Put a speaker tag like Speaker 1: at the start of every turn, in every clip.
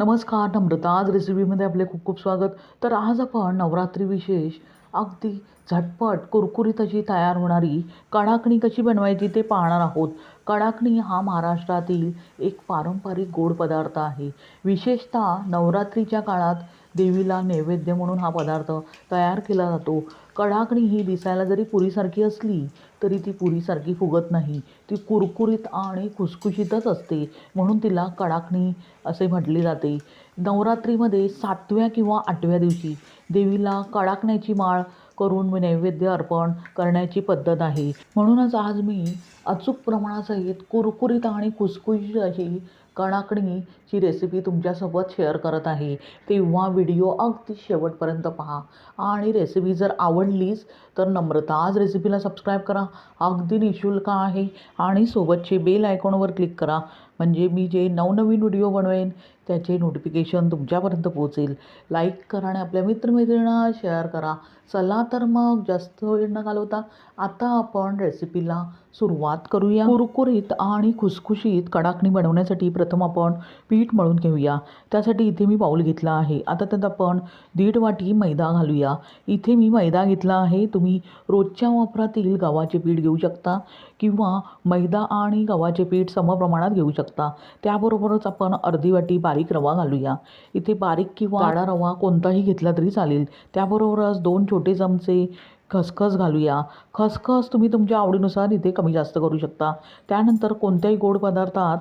Speaker 1: नमस्कार नम्रता. आज रेसिपीमध्ये आपले खूप खूप स्वागत. तर आज आपण नवरात्री विशेष अगदी झटपट कुरकुरीत अशी तयार होणारी कडाकणी कशी बनवायची ते पाहणार आहोत. कडाकणी हा महाराष्ट्रातील एक पारंपरिक गोड पदार्थ आहे. विशेषतः नवरात्रीच्या काळात देवीला नैवेद्य म्हणून हा पदार्थ तयार केला जातो. कडाकणी ही दिसायला जरी पुरीसारखी असली तरी ती पुरीसारखी फुगत नाही. ती कुरकुरीत आणि खुसखुशीतच असते. म्हणून तिला कडाकणी असे म्हटले जाते. नवरात्रीमध्ये सातव्या किंवा आठव्या दिवशी देवीला कडाकण्याची माळ करून नैवेद्य अर्पण करण्याची पद्धत आहे. म्हणूनच आज मी अचूक प्रमाणासहित कुरकुरीत आणि खुसखुशीत अशी कडाकणीची रेसिपी तुमच्यासोबत शेअर करत आहे. तेव्हा व्हिडिओ अगदी शेवटपर्यंत पहा. आणि रेसिपी जर आवडलीच तर नम्रता आज रेसिपीला सबस्क्राईब करा. अगदी निशुल्क आहे. आणि सोबतचे बेल आयकॉनवर क्लिक करा. म्हणजे मी जे नवनवीन व्हिडिओ बनवेन त्याचे नोटिफिकेशन तुमच्यापर्यंत पोहोचेल. लाईक करा आणि आपल्या मित्रमैत्रिणींना शेअर करा. चला तर मग जास्त वेळ न घालवता आता आपण रेसिपीला सुरुवात करूया. कुरकुरीत आणि खुसखुशीत कडाकणी बनवण्यासाठी प्रथम आपण पीठ मळून घेऊया. त्यासाठी इथे मी बाऊल घेतला आहे. आता त्यात आपण दीड वाटी मैदा घालूया. इथे मी मैदा घेतला आहे. तुम्ही रोजच्या वापरातील गव्हाचे पीठ घेऊ शकता किंवा मैदा आणि गव्हाचे पीठ समप्रमाणात घेऊ शकता. त्याबरोबरच आपण अर्धी वाटी बारीक रवा घालूया. इथे बारीक किंवा जाडा रवा कोणताही घेतला तरी चालेल. त्याबरोबरच दोन छोटे चमचे खसखस घालूया. खसखस तुम्ही तुमच्या आवडीनुसार इथे कमी जास्त करू शकता. त्यानंतर कोणत्याही गोड पदार्थात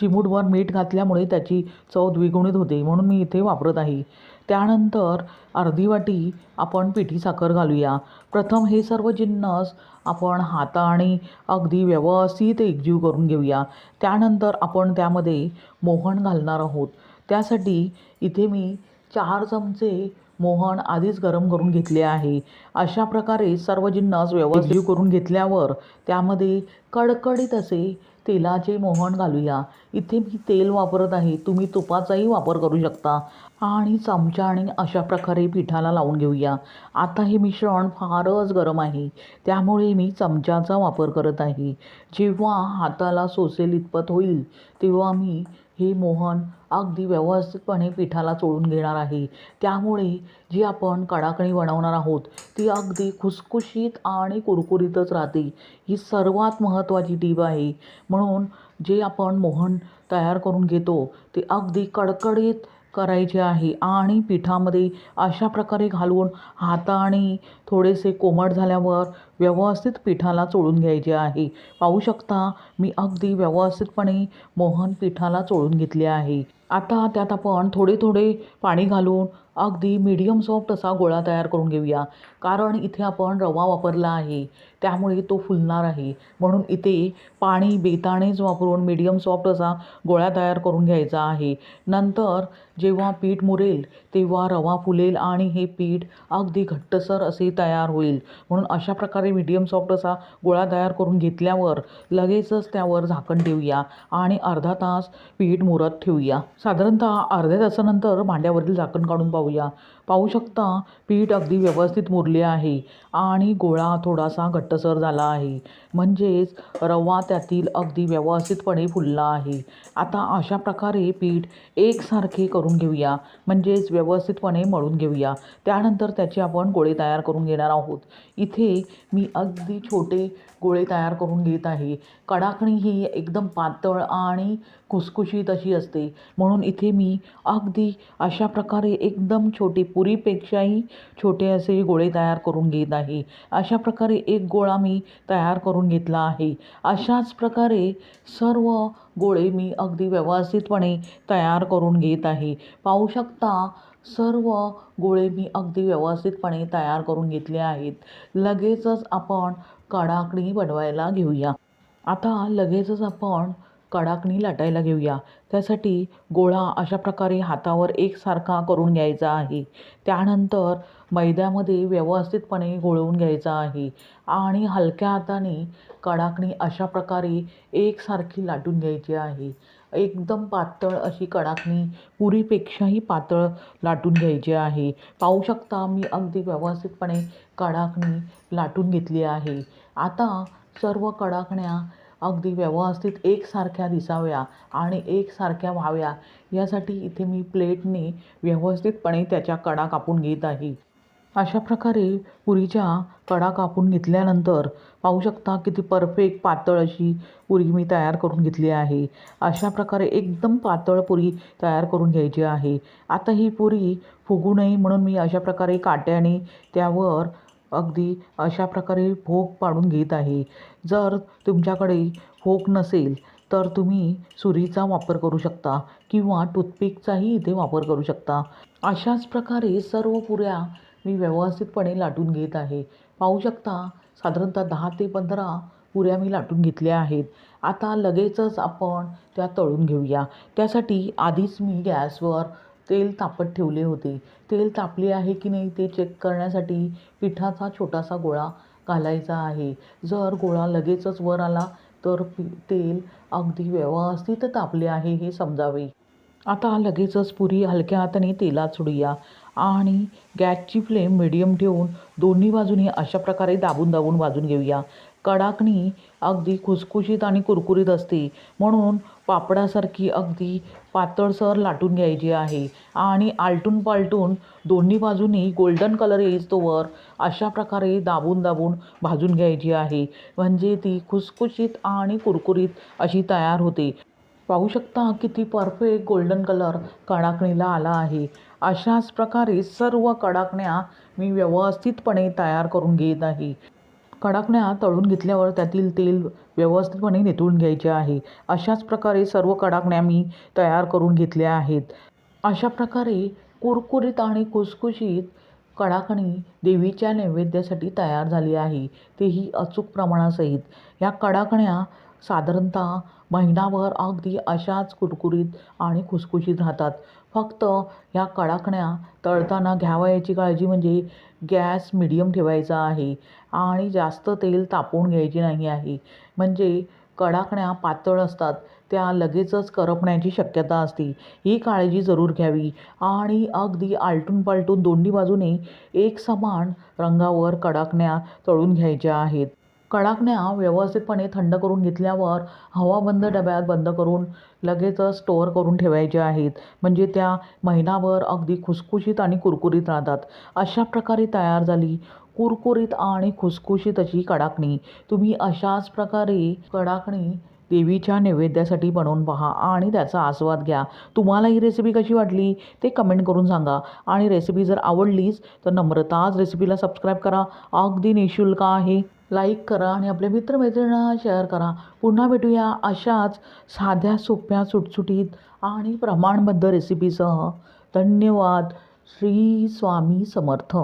Speaker 1: चिमूटभर मीठ घातल्यामुळे त्याची चव द्विगुणित होते म्हणून मी इथे वापरत आहे. त्यानंतर अर्धी वाटी आपण पिठी साखर घालूया. प्रथम हे सर्व जिन्नस आपण हाताने अगदी व्यवस्थित एकजीव करून घेऊया. त्यानंतर आपण त्यामध्ये मोहन घालणार आहोत. त्यासाठी इथे मी चार चमचे मोहन आधीच गरम करून घेतले आहे. अशा प्रकारे सर्व जिन्नस व्यवस्थित करून घेतल्यावर त्यामध्ये कडकडीत असे तेलाचे मोहन घालूया. इथे मी तेल वापरत आहे. तुम्ही तुपाचाही वापर करू शकता. आणि चमच्याने अशा प्रकारे पिठाला लावून घेऊया. आता हे मिश्रण फारच गरम आहे. त्यामुळे मी चमच्याचा वापर करत आहे. जेव्हा हाताला सोसेल इतपत होईल तेव्हा मी हे मोहन अगदी व्यवस्थितपणे पिठाला चोळून घेणार आहे. त्यामुळे जी आपण कडाकणी बनवणार आहोत ती अगदी खुसखुशीत आणि कुरकुरीतच राहते. ही सर्वात महत्त्वाची टीप आहे. म्हणून जे आपण मोहन तयार करून घेतो ते अगदी कडकडीत करायचे आहे. आणि पिठामध्ये अशा प्रकारे घालून हाताने थोडेसे कोमट झाल्यावर व्यवस्थित पिठाला चोळून घ्यायचे आहे. पाहू शकता मी अगदी व्यवस्थितपणे मोहन पिठाला चोळून घेतले आहे. आता त्यात आपण थोडे थोडे पाणी घालून अगदी मीडियम सॉफ्ट असा गोळा तयार करून घेऊया. कारण इथे आपण रवा वापरला आहे. त्यामुळे तो फुलणार आहे. म्हणून इथे पाणी बेतानेच वापरून मीडियम सॉफ्ट असा गोळा तयार करून घ्यायचा आहे. नंतर जेव्हा पीठ मुरेल तेव्हा रवा फुलेल आणि हे पीठ अगदी घट्टसर असे तयार होईल. म्हणून अशा प्रकारे मीडियम सॉफ्ट असा गोळा तयार करून घेतल्यावर लगेचच त्यावर झाकण ठेवूया आणि अर्धा तास पीठ मुरत ठेवूया. साधारणतः अर्ध्या तासानंतर भांड्यावरील झाकण काढून पाहूया. पाहू शकता पीठ अगदी व्यवस्थित मुरले आहे आणि गोळा थोडासा घट्टसर झाला आहे. म्हणजेच रवा त्यातील अगदी व्यवस्थितपणे फुलला आहे. आता अशा प्रकारे पीठ एकसारखे करून घेऊया. म्हणजेच व्यवस्थितपणे मळून घेऊया. त्यानंतर त्याचे आपण गोळे तयार करून घेणार आहोत. इथे मी अगदी छोटे गोळे तयार करून घेत आहे. कडाकणी ही एकदम पातळ आणि खुसखुशीत अशी असते. म्हणून इथे मी अगदी अशा प्रकारे एकदम छोटी पुरीपेक्षाही छोटे असे गोळे तयार करून घेत आहे. अशा प्रकारे एक गोळा मी तयार करून घेतला आहे. अशाच प्रकारे सर्व गोळे मी अगदी व्यवस्थितपणे तयार करून घेत आहे. पाहू शकता सर्व गोळे मी अगदी व्यवस्थितपणे तयार करून घेतले आहेत. लगेचच आपण कडाकणी बनवायला घेऊया. आता लगेचच आपण कडाकणी लाटायला घेऊया. त्यासाठी गोळा अशा प्रकारे हातावर एकसारखा करून घ्यायचा आहे. त्यानंतर मैद्यामध्ये व्यवस्थितपणे गोळवून घ्यायचा आहे आणि हलक्या हाताने कडाकणी अशा प्रकारे एकसारखी लाटून घ्यायची आहे. एकदम पातळ अशी कडाकणी पुरीपेक्षाही पातळ लाटून घ्यायची आहे. पाहू शकता मी अगदी व्यवस्थितपणे कडाकणी लाटून घेतली आहे. आता सर्व कडाकण्या अगदी व्यवस्थित एकसारख्या दिसाव्या आणि एकसारख्या व्हाव्या. यासाठी इथे मी प्लेटने व्यवस्थितपणे त्याच्या कडा कापून घेत आहे. अशा प्रकारे पुरीच्या कडा कापून घेतल्यानंतर पाहू शकता किती परफेक्ट पातळ अशी पुरी मी तयार करून घेतली आहे. अशा प्रकारे एकदम पातळ पुरी तयार करून घ्यायची आहे. आता ही पुरी फुगू नये म्हणून मी अशा प्रकारे काट्याने त्यावर अगदी अशा प्रकारे भोग पाडून घेत आहे. जर तुमच्याकडे भोग नसेल तर तुम्ही सुरीचा वापर करू शकता किंवा टूथपिकचाही इथे वापर करू शकता. अशाच प्रकारे सर्व पुऱ्या मी व्यवस्थितपणे लाटून घेत आहे. पाहू शकता साधारणतः दहा ते पंधरा पुऱ्या मी लाटून घेतल्या आहेत. आता लगेचच आपण त्या तळून घेऊया. त्यासाठी आधीच मी गॅसवर तेल तापत ठेवले होते. तेल तापले आहे की नाही ते चेक करण्यासाठी पिठाचा छोटासा गोळा घालायचा आहे. जर गोळा लगेचच वर आला तर तेल अगदी व्यवस्थित तापले आहे हे समजावे. आता लगेचच पुरी हलक्या हाताने तेलात सोडूया आणि गॅसची फ्लेम मिडियम ठेवून दोन्ही बाजूने अशा प्रकारे दाबून दाबून भाजून घेऊया. कडाकणी अगदी खुसखुशीत आणि कुरकुरीत असते. म्हणून पापडासारखी अगदी पातळसर लाटून घ्यायची आहे आणि आलटून पालटून दोन्ही बाजूनी गोल्डन कलर येईस्तोवर अशा प्रकारे दाबून दाबून भाजून घ्यायची आहे. म्हणजे ती खुसखुशीत आणि कुरकुरीत अशी तयार होते. पाहू शकता किती परफेक्ट गोल्डन कलर कडाकणीला आला आहे. अशाच प्रकारे सर्व कडाकण्या मी व्यवस्थितपणे तयार करून घेत आहे. कडाकण्या तळून घेतल्यावर त्यातील तेल व्यवस्थितपणे निथळून घ्यायचे आहे. अशाच प्रकारे सर्व कडाकण्या मी तयार करून घेतल्या आहेत. अशा प्रकारे कुरकुरीत आणि खुसखुशीत कडाकणी देवीच्या नैवेद्यासाठी तयार झाली आहे. तेही अचूक प्रमाणासहित. ह्या कडाकण्या साधारणतः महिनाभर अगदी अशाच कुरकुरीत आणि खुसखुशीत राहतात. फक्त ह्या कडाकण्या तळताना घ्यावयाची काळजी म्हणजे गॅस मिडियम ठेवायचा आहे आणि जास्त तेल तापवून घ्यायचे नाही आहे. म्हणजे कडाकण्या पातळ असतात त्या लगेचच करपण्याची शक्यता असते. ही काळजी जरूर घ्यावी आणि अगदी आलटून पालटून दोन्ही बाजूने एक समान रंगावर कडाकण्या तळून घ्यायच्या आहेत. कडाकण्या व्यवस्थितपणे थंड करून घेतल्यावर हवाबंद डब्यात बंद करून लगेचच स्टोअर करून ठेवायच्या आहेत. म्हणजे त्या महिनाभर अगदी खुसखुशीत आणि कुरकुरीत राहतात. अशा प्रकारे तयार झाली कुरकुरीत आणि खुसखुशीत अशी कडाकणी. तुम्ही अशाच प्रकारे कडाकणी देवीच्या नैवेद्यासाठी बनवून पहा आणि त्याचा आस्वाद घ्या. तुम्हाला ही रेसिपी कशी वाटली ते कमेंट करून सांगा. आणि रेसिपी जर आवडलीच तर नम्रताच रेसिपीला सबस्क्राईब करा. अगदी निशुल्क आहे. लाईक करा आणि आपल्या मित्रमैत्रिणींना शेअर करा. पुन्हा भेटूया अशाच साध्या सोप्या सुटसुटीत आणि प्रमाणबद्ध रेसिपीसह धन्यवाद. श्री स्वामी समर्थ.